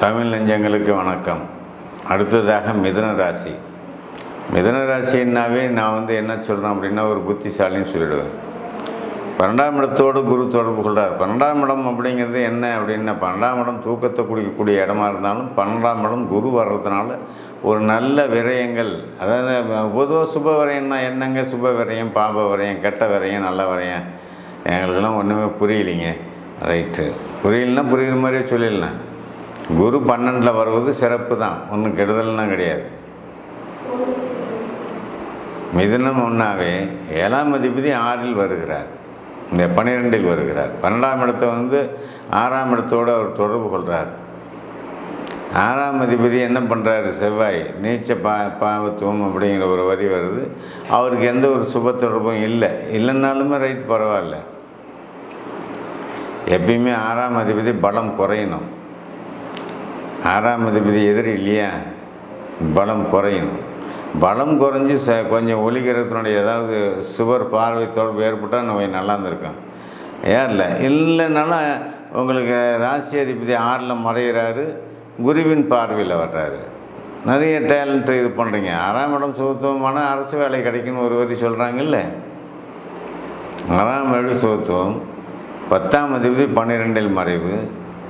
தமிழ் நெஞ்சங்களுக்கு வணக்கம். அடுத்ததாக மிதன ராசி. மிதுன ராசின்னாவே நான் வந்து என்ன சொல்கிறேன் அப்படின்னா ஒரு புத்திசாலின்னு சொல்லிடுவேன். பன்னெண்டாம் இடத்தோடு குரு தொடர்பு கொள்கிறார் பன்னெண்டாம் இடம் அப்படிங்கிறது என்ன அப்படின்னா பன்னெண்டாம் இடம் தூக்கத்தை குடிக்கக்கூடிய இடமா இருந்தாலும் பன்னெண்டாம் இடம் குரு வர்றதுனால ஒரு நல்ல விரயங்கள் அதாவது பொதுவாக சுப விரயம்னா என்னங்க? சுப விரயம் பாப விரயம் கெட்ட விரயம் நல்ல விரயம். எங்களுக்கெல்லாம் ஒன்றுமே புரியலைங்க. ரைட்டு. புரியலன்னா புரியுற மாதிரியே சொல்லிடலாம். குரு பன்னெண்டில் வருவது சிறப்பு தான். ஒன்றும் கெடுதல்னா கிடையாது. மிதுனம் ஒன்றாவே ஏழாம் அதிபதி ஆறில் வருகிறார். இந்த பன்னிரெண்டில் வருகிறார். பன்னெண்டாம் இடத்தை வந்து ஆறாம் இடத்தோடு அவர் தொடர்பு கொள்கிறார் ஆறாம் அதிபதி என்ன பண்ணுறாரு செவ்வாய் நீச்ச பா பாவத்துவம் அப்படிங்கிற ஒரு வரி வருது. அவருக்கு எந்த ஒரு சுப தொடர்பும் இல்லை. இல்லைன்னாலுமே ரைட் பரவாயில்ல. எப்பயுமே ஆறாம் அதிபதி பலம் குறையணும். ஆறாம் அதிபதி எதிரி இல்லையா? பலம் குறையும். பலம் குறைஞ்சி ச கொஞ்சம் ஒளிக்கிறதுனுடைய ஏதாவது சுவர் பார்வை தொடர்பு ஏற்பட்டால் நம்ம நல்லா இருந்திருக்கோம் ஏன் இல்லை? இல்லைனாலும் உங்களுக்கு ராசி அதிபதி ஆறில் மறைகிறாரு குருவின் பார்வையில் வர்றாரு. நிறைய டேலண்ட் இது பண்ணுறீங்க ஆறாம் இடம் சுகத்துவமான அரசு வேலை கிடைக்குன்னு ஒரு வரி சொல்கிறாங்கல்ல ஆறாம் இடம் சுகத்துவம் பத்தாம் அதிபதி பன்னிரெண்டில் மறைவு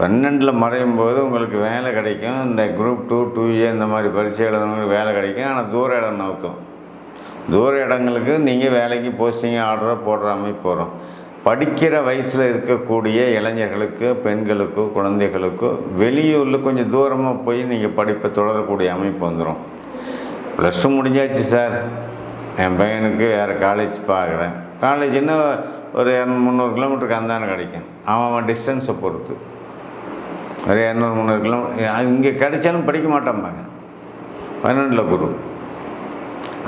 பன்னெண்டில் மறையும் போது உங்களுக்கு வேலை கிடைக்கும். இந்த குரூப் டூ டூ ஏ இந்த மாதிரி பரீட்சை எழுதுனவங்களுக்கு வேலை கிடைக்கும். ஆனால் தூர இடம் நவுத்தும். தூர இடங்களுக்கு நீங்கள் வேலைக்கு போஸ்டிங் ஆர்டரை போடுற அமைப்பு வரும். படிக்கிற வயசில் இருக்கக்கூடிய இளைஞர்களுக்கு பெண்களுக்கோ குழந்தைகளுக்கோ வெளியூரில் கொஞ்சம் தூரமாக போய் நீங்கள் படிப்பை தொடரக்கூடிய அமைப்பு வந்துடும் ப்ளஸ் டூ முடிஞ்சாச்சு சார். என் பையனுக்கு வேறு காலேஜ் பார்க்குறேன் காலேஜ்னா ஒரு இரநூறு முந்நூறு கிலோமீட்டருக்கு அந்தான கிடைக்கும். அவன் அவன் டிஸ்டன்ஸை பொறுத்து. ஒரு இரநூறு முந்நூறு கிலோமீட்டர் இங்கே கிடைச்சாலும் படிக்க மாட்டான்பாங்க பன்னெண்டில் குரு.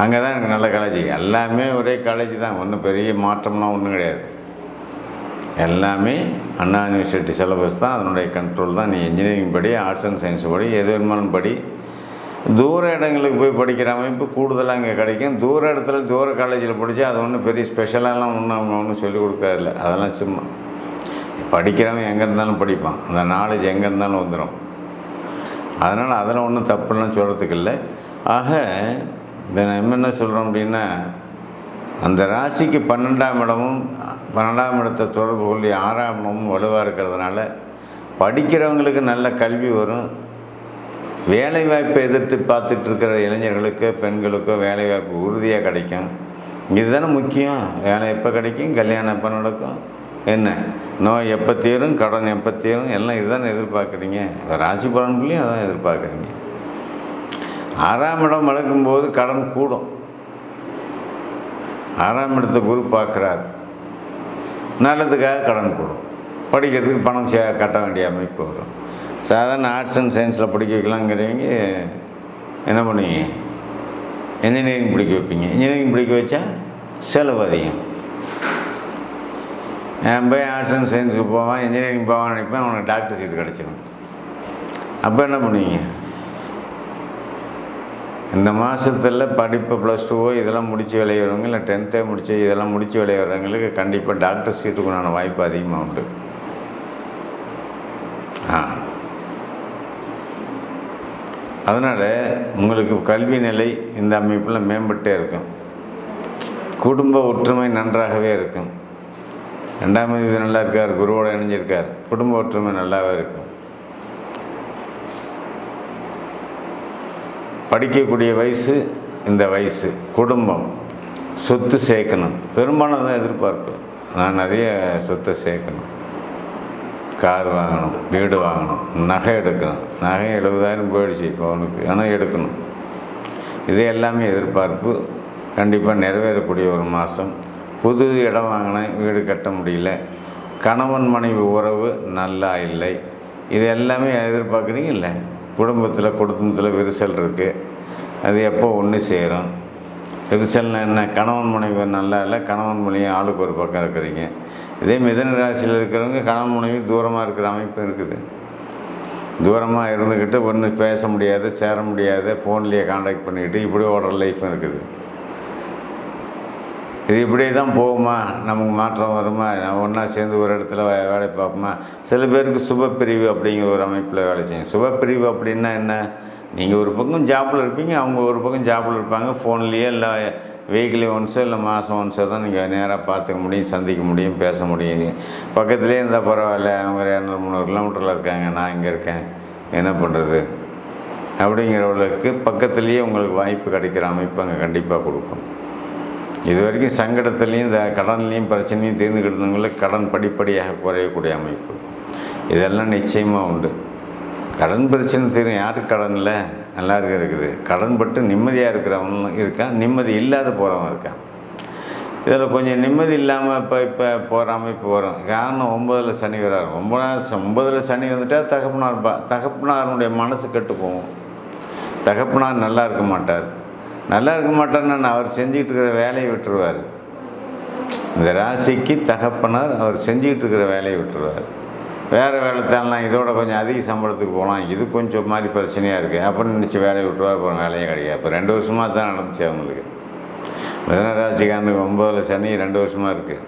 அங்கே தான் எனக்கு நல்ல காலேஜ் எல்லாமே ஒரே காலேஜ் தான். ஒன்றும் பெரிய மாற்றம்லாம் ஒன்றும் கிடையாது. எல்லாமே அண்ணா யூனிவர்சிட்டி சிலபஸ் தான். அதனுடைய கண்ட்ரோல் தான். நீ இன்ஜினியரிங் படி ஆர்ட்ஸ் அண்ட் சயின்ஸ் படி எது வேணுமாலும் படி. தூர இடங்களுக்கு போய் படிக்கிற அமைப்பு கூடுதலாக இங்கே கிடைக்கும். தூர இடத்துல தூர காலேஜில் படித்தா அது ஒன்றும் பெரிய ஸ்பெஷலாலாம் ஒன்றும் அவங்க ஒன்றும் சொல்லிக் கொடுக்காதில்ல. அதெல்லாம் சும்மா. படிக்கிறவன் எங்கே இருந்தாலும் படிப்பான். அந்த நாலேஜ் எங்கே இருந்தாலும் வந்துடும் அதனால் அதில் ஒன்றும் தப்புலாம் சொல்கிறதுக்கு இல்லை. ஆக இதை நம்ம என்ன சொல்கிறோம் அப்படின்னா அந்த ராசிக்கு பன்னெண்டாம் இடமும் பன்னெண்டாம் இடத்தை தொடர்பு கொள்ளி ஆறாம் இடமும் வலுவாக இருக்கிறதுனால படிக்கிறவங்களுக்கு நல்ல கல்வி வரும். வேலைவாய்ப்பை எதிர்த்து பார்த்துட்டு இருக்கிற இளைஞர்களுக்கு பெண்களுக்கோ வேலைவாய்ப்பு உறுதியாக கிடைக்கும். இதுதானே முக்கியம். வேலை எப்போ கிடைக்கும்? கல்யாணம் எப்போ நடக்கும்? என்ன? நோய் எப்போ தீரும் கடன் எப்போ தீரும் எல்லாம் இதுதானே எதிர்பார்க்குறீங்க? ராசி பலன்களையும் அதான் எதிர்பார்க்குறீங்க. ஆறாம் இடம் வளர்க்கும்போது கடன் கூடும். ஆறாம் இடத்தை குரு பார்க்குறார். நல்லதுக்காக கடன் கூடும். படிக்கிறதுக்கு பணம் சே கட்ட வேண்டிய அமைப்பு வரும். சாதாரண ஆர்ட்ஸ் அண்ட் சயின்ஸில் படிக்க வைக்கலாங்கிறவங்க என்ன பண்ணுவீங்க? இன்ஜினியரிங் படிக்க வைப்பீங்க. இன்ஜினியரிங் படிக்க வச்சா செலவு அதிகம். என் பையன் ஆர்ட்ஸ் அண்ட் சயின்ஸுக்கு போவான் இன்ஜினியரிங் போவான்னு நினைப்பேன் அவனுக்கு டாக்டர் சீட் கிடச்சிடும் அப்போ என்ன பண்ணுவீங்க? இந்த மாதத்தில் படிப்பு ப்ளஸ் டூவோ இதெல்லாம் முடித்து விளையிறவங்க இல்லை டென்த்தே முடித்து இதெல்லாம் முடித்து விளையிறவங்களுக்கு கண்டிப்பாக டாக்டர் சீட்டுக்குண்டான வாய்ப்பு அதிகமாக உண்டு. ஆ. அதனால் உங்களுக்கு கல்வி நிலை இந்த அமைப்பில் மேம்பட்டே இருக்கும். குடும்ப ஒற்றுமை நன்றாகவே இருக்கும். ரெண்டாம் இது நல்லா இருக்கார் குருவோட இணைஞ்சிருக்கார். குடும்ப ஒற்றுமை நல்லாவே இருக்கும். படிக்கக்கூடிய வயசு இந்த வயசு குடும்பம் சொத்து சேர்க்கணும். பெரும்பாலும் தான் எதிர்பார்ப்பு. நான் நிறைய சொத்தை சேர்க்கணும். கார் வாங்கணும் வீடு வாங்கணும் நகை எடுக்கணும். நகை எழுபதாயிரம் போயிடுச்சு இப்போ அவனுக்கு. ஆனால் எடுக்கணும். இது எல்லாமே எதிர்பார்ப்பு. கண்டிப்பாக நிறைவேறக்கூடிய ஒரு மாதம். புது இடம் வாங்கினேன் வீடு கட்ட முடியல. கணவன் மனைவி உறவு நல்லா இல்லை. இது எல்லாமே எதிர்பார்க்குறீங்க இல்லை குடும்பத்தில் குடும்பத்தில் விரிசல் இருக்குது அது எப்போ ஒன்று சேரும்? விரிசல்னா என்ன? கணவன் மனைவி நல்லா இல்லை கணவன் மனைவி ஆளுக்கு ஒரு பக்கம் இருக்கிறீங்க. இதே மிதன ராசியில் இருக்கிறவங்க கணவன் மனைவி தூரமாக இருக்கிற அமைப்பு இருக்குது. தூரமாக இருந்துக்கிட்டு ஒன்று பேச முடியாது சேர முடியாது ஃபோன்லேயே காண்டாக்ட் பண்ணிக்கிட்டு இப்படி ஓடுற லைஃப்பும் இருக்குது. இது இப்படியே தான் போகுமா? நமக்கு மாற்றம் வருமா? ஒன்றா சேர்ந்து ஒரு இடத்துல வே- வேலை பார்ப்போமா? சில பேருக்கு சுபப்பிரிவு அப்படிங்கிற ஒரு அமைப்பில் வேலை செய்யும். சுபப்பிரிவு அப்படின்னா என்ன? நீங்கள் ஒரு பக்கம் ஜாப்பில் இருப்பீங்க அவங்க ஒரு பக்கம் ஜாப்பில் இருப்பாங்க. ஃபோன்லேயே இல்லை வீக்லி ஒன்ஸோ இல்லை மாதம் ஒன்ஸோ தான் நீங்கள் நேராக பார்த்துக்க முடியும் சந்திக்க முடியும் பேச முடியும். பக்கத்துலேயே இருந்தால் பரவாயில்ல அவங்க இரநூறு முந்நூறு கிலோமீட்டரில் இருக்காங்க நான் இங்கே இருக்கேன். என்ன பண்ணுறது அப்படிங்கிறவர்களுக்கு பக்கத்துலேயே உங்களுக்கு வாய்ப்பு கிடைக்கிற அமைப்பு அங்கே கண்டிப்பாக கொடுக்கும். இது வரைக்கும் சங்கடத்துலேயும் இந்த கடன்லேயும் பிரச்சனையும் தீர்ந்துக்கிட்டு கடன் படிப்படியாக குறையக்கூடிய அமைப்பு. இதெல்லாம் நிச்சயமாக உண்டு. கடன் பிரச்சனை தீரும். யாருக்கு கடன் இல்லை? இருக்க இருக்குது. கடன் பட்டு நிம்மதியாக இருக்கிறவன் இருக்கான். நிம்மதி இல்லாத போகிறவன் இருக்கான். இதில் கொஞ்சம் நிம்மதி இல்லாமல் இப்போ இப்போ போகிற அமைப்பு வரும். காரணம் ஒம்பதில் சனி வராரு. ஒம்பதாவது ஒம்பதில் சனி வந்துட்டால் தகப்பனார் பா தகப்பனாருடைய மனசு கெட்டு போகும். தகப்பனார் நல்லா இருக்க மாட்டார். நல்லா இருக்க மாட்டேன்னு அவர் செஞ்சுக்கிட்டு இருக்கிற வேலையை விட்டுருவார். இந்த ராசிக்கு தகப்பனார் அவர் செஞ்சுக்கிட்டு இருக்கிற வேலையை விட்டுருவார். வேறு வேலை தானலாம் இதோட கொஞ்சம் அதிக சம்பளத்துக்கு போகலாம் இது கொஞ்சம் மாதிரி பிரச்சனையாக இருக்குது அப்படின்னு நினச்சி வேலையை விட்டுருவார் அப்புறம் வேலையே கிடையாது. இப்போ ரெண்டு வருஷமாக தான் நடந்துச்சு அவங்களுக்கு. மிதன ராசிக்காரனுக்கு ஒம்பதில் சனி ரெண்டு வருஷமாக இருக்குது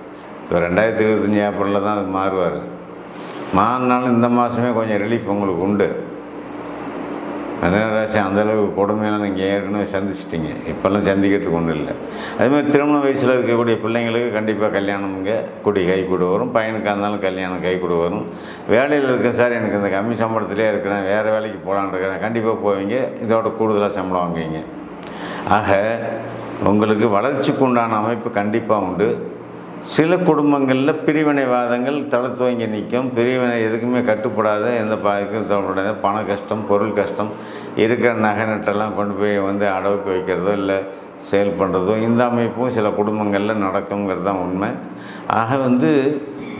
இப்போ ரெண்டாயிரத்தி இருபத்தஞ்சி ஏப்ரலில் தான் அது மாறுவார். மாறினாலும் இந்த மாதமே கொஞ்சம் ரிலீஃப் உங்களுக்கு உண்டு. மிதனராசி அந்தளவுக்கு கொடுமையெல்லாம் நீங்கள் ஏற்கனவே சந்திச்சிட்டிங்க. இப்போல்லாம் சந்திக்கிறதுக்கு ஒன்றும் இல்லை. அதுமாதிரி திருமண வயசில் இருக்கக்கூடிய பிள்ளைங்களுக்கு கண்டிப்பாக கல்யாணம்ங்க குடி கை கூட வரும். பையனுக்காக இருந்தாலும் கல்யாணம் கை கூட வரும். வேலையில் இருக்கேன் சார் எனக்கு இந்த கம்மி சம்பளத்திலே இருக்கிறேன். வேறு வேலைக்கு போகலான்னு இருக்கிறேன். கண்டிப்பாக போவீங்க. இதோட கூடுதலாக சம்பளம் வாங்குவீங்க. ஆக உங்களுக்கு வளர்ச்சிக்கு உண்டான அமைப்பு கண்டிப்பாக உண்டு. சில குடும்பங்களில் பிரிவினைவாதங்கள் தலை துவங்கி நிற்கும். பிரிவினை எதுக்குமே கட்டுப்படாத எந்த பாதிக்கும் தொடப்படாது பண கஷ்டம் பொருள் கஷ்டம் இருக்கிற நகை நட்டெல்லாம் கொண்டு போய் வந்து அடவுக்கு வைக்கிறதோ இல்லை சேல் பண்ணுறதோ இந்த அமைப்பும் சில குடும்பங்களில் நடக்குங்கிறது தான் உண்மை. ஆக வந்து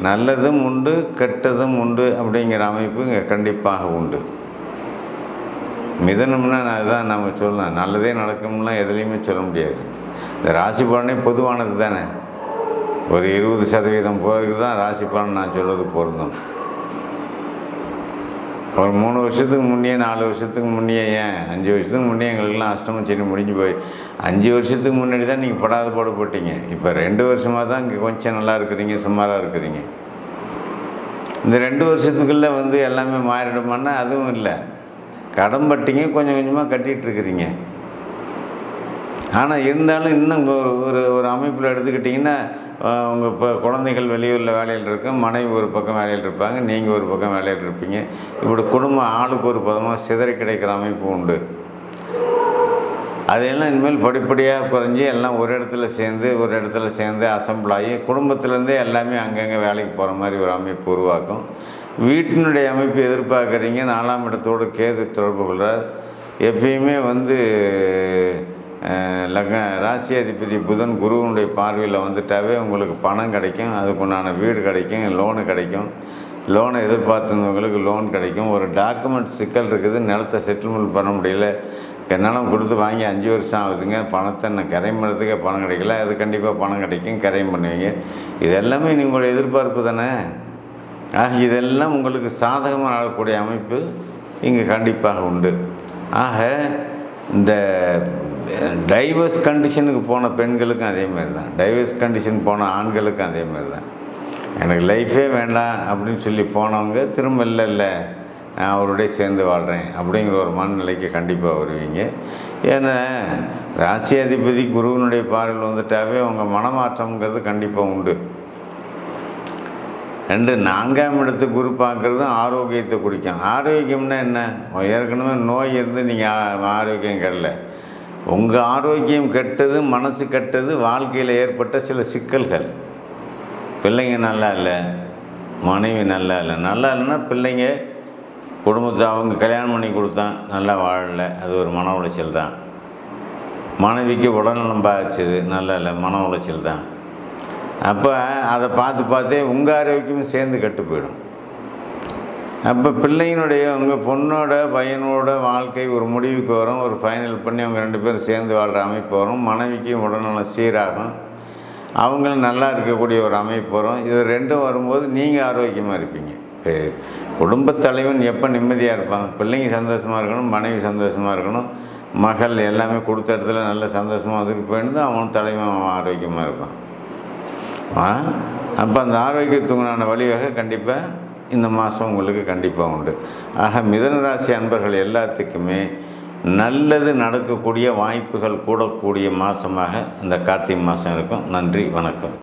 நல்லதும் உண்டு கெட்டதும் உண்டு அப்படிங்கிற அமைப்பு இங்கே கண்டிப்பாக உண்டு. மிதனம்னா அதுதான் நம்ம சொல்லலாம் நல்லதே நடக்கும்லாம் எதுலேயுமே சொல்ல முடியாது. இந்த ராசி பலனே பொதுவானது தானே. ஒரு இருபது சதவீதம் போகிறதுக்கு தான் ராசி பலன் நான் சொல்கிறது பொருந்தும். ஒரு மூணு வருஷத்துக்கு முன்னே நாலு வருஷத்துக்கு முன்னே ஏன்? அஞ்சு வருஷத்துக்கு முன்னே எங்களுக்கெல்லாம் அஷ்டமம் சரி முடிஞ்சு போய். அஞ்சு வருஷத்துக்கு முன்னாடி தான் நீங்கள் படாத பாடுபட்டீங்க இப்போ ரெண்டு வருஷமாக தான் இங்கே கொஞ்சம் நல்லா இருக்கிறீங்க சுமாராக இருக்கிறீங்க. இந்த ரெண்டு வருஷத்துக்குள்ளே வந்து எல்லாமே மாறிடுமான்னா அதுவும் இல்லை. கடன் பட்டிங்க கொஞ்சம் கொஞ்சமாக கட்டிகிட்டு இருக்கிறீங்க. ஆனால் இருந்தாலும் இன்னும் ஒரு ஒரு ஒரு அமைப்பில் எடுத்துக்கிட்டிங்கன்னா உங்கள் இப்போ குழந்தைகள் வெளியூரில் வேலையில் இருக்கும் மனைவி ஒரு பக்கம் வேலையில் இருப்பாங்க நீங்கள் ஒரு பக்கம் வேலையில் இருப்பீங்க. இப்படி குடும்பம் ஆளுக்கு ஒரு பதமாக சிதறி கிடைக்கிற அமைப்பு உண்டு. அதையெல்லாம் இனிமேல் படிப்படியாக குறைஞ்சி எல்லாம் ஒரு இடத்துல சேர்ந்து ஒரு இடத்துல சேர்ந்து அசம்பிள் ஆகி குடும்பத்துலேருந்தே எல்லாமே அங்கங்கே வேலைக்கு போகிற மாதிரி ஒரு அமைப்பு உருவாக்கும். வீட்டினுடைய அமைப்பு எதிர்பார்க்குறீங்க நாலாம் இடத்தோடு கேது தொடர்பு கொள்கிறார் எப்பயுமே வந்து லக ராசியாதிபதி புதன் குருவனுடைய பார்வையில் வந்துட்டாவே உங்களுக்கு பணம் கிடைக்கும் அதுக்குண்டான வீடு கிடைக்கும் லோனு கிடைக்கும். லோனை எதிர்பார்த்துருந்தவங்களுக்கு லோன் கிடைக்கும். ஒரு டாக்குமெண்ட் சிக்கல் இருக்குது நிலத்தை செட்டில்மெண்ட் பண்ண முடியல. நிலம் கொடுத்து வாங்கி அஞ்சு வருஷம் ஆகுதுங்க. பணத்தை நான் கரையும் பண்ணுறதுக்கே பணம் கிடைக்கல. அது கண்டிப்பாக பணம் கிடைக்கும் கரையும் பண்ணுவீங்க. இது எல்லாமே உங்களுடைய எதிர்பார்ப்பு தானே? ஆக இதெல்லாம் உங்களுக்கு சாதகமாக நடக்கக்கூடிய அமைப்பு இங்கே கண்டிப்பாக உண்டு. ஆக இந்த டைவர்ஸ் கண்டிஷனுக்கு போன பெண்களுக்கும் அதே மாதிரி தான் டைவர்ஸ் கண்டிஷன் போன ஆண்களுக்கும் அதே மாதிரி தான் எனக்கு லைஃபே வேண்டாம் அப்படின்னு சொல்லி போனவங்க திரும்ப இல்லை இல்லை. நான் அவருடைய சேர்ந்து வாழ்கிறேன் அப்படிங்கிற ஒரு மனநிலைக்கு கண்டிப்பாக வருவீங்க. ஏன்னா ராசி அதிபதி குருவினுடைய பார்வையில் வந்துட்டாவே உங்கள் மனமாற்றம்ங்கிறது கண்டிப்பாக உண்டு. ரெண்டு நான்காம் இடத்து குரு பார்க்குறதும் ஆரோக்கியத்தை குடிக்கும். ஆரோக்கியம்னா என்ன? ஏற்கனவே நோய் இருந்து நீங்கள் ஆரோக்கியம் கெடல. உங்கள் ஆரோக்கியம் கெட்டது மனசு கெட்டது வாழ்க்கையில் ஏற்பட்ட சில சிக்கல்கள். பிள்ளைங்க நல்லா இல்லை மனைவி நல்லா இல்லை. நல்லா இல்லைன்னா பிள்ளைங்க குடும்பத்தை அவங்க கல்யாணம் பண்ணி கொடுத்தான் நல்லா வாழலை. அது ஒரு மன உளைச்சல் தான். மனைவிக்கு உடல்நலம் பாதிச்சது நல்லா இல்லை மன உளைச்சல் தான். அப்போ அதை பார்த்து பார்த்தே உங்கள் ஆரோக்கியமும் சேர்ந்து கெட்டு போயிடும். அப்போ பிள்ளையினுடைய உங்கள் பொண்ணோட பையனோட வாழ்க்கை ஒரு முடிவுக்கு வரும். ஒரு ஃபைனல் பண்ணி அவங்க ரெண்டு பேரும் சேர்ந்து வாழ்கிற அமைப்பு வரும். மனைவிக்கும் உடல்நலம் சீராகும். அவங்களும் நல்லா இருக்கக்கூடிய ஒரு அமைப்பு வரும். இது ரெண்டும் வரும்போது நீங்கள் ஆரோக்கியமாக இருப்பீங்க. குடும்பத் தலைவன் எப்போ நிம்மதியாக இருப்பாங்க? பிள்ளைங்க சந்தோஷமாக இருக்கணும் மனைவி சந்தோஷமாக இருக்கணும். மகள் எல்லாமே கொடுத்த இடத்துல நல்ல சந்தோஷமாக வந்துட்டு போயிருந்து அவன் தலைவன் அவன் ஆரோக்கியமாக இருப்பான். அப்போ அந்த ஆரோக்கியத்துக்குண்டான வழிவகை கண்டிப்பாக இந்த மாதம் உங்களுக்கு கண்டிப்பாக உண்டு. ஆக மிதன ராசி அன்பர்கள் எல்லாத்துக்குமே நல்லது நடக்கக்கூடிய வாய்ப்புகள் கூடக்கூடிய மாதமாக இந்த கார்த்திகை மாதம் இருக்கும். நன்றி வணக்கம்.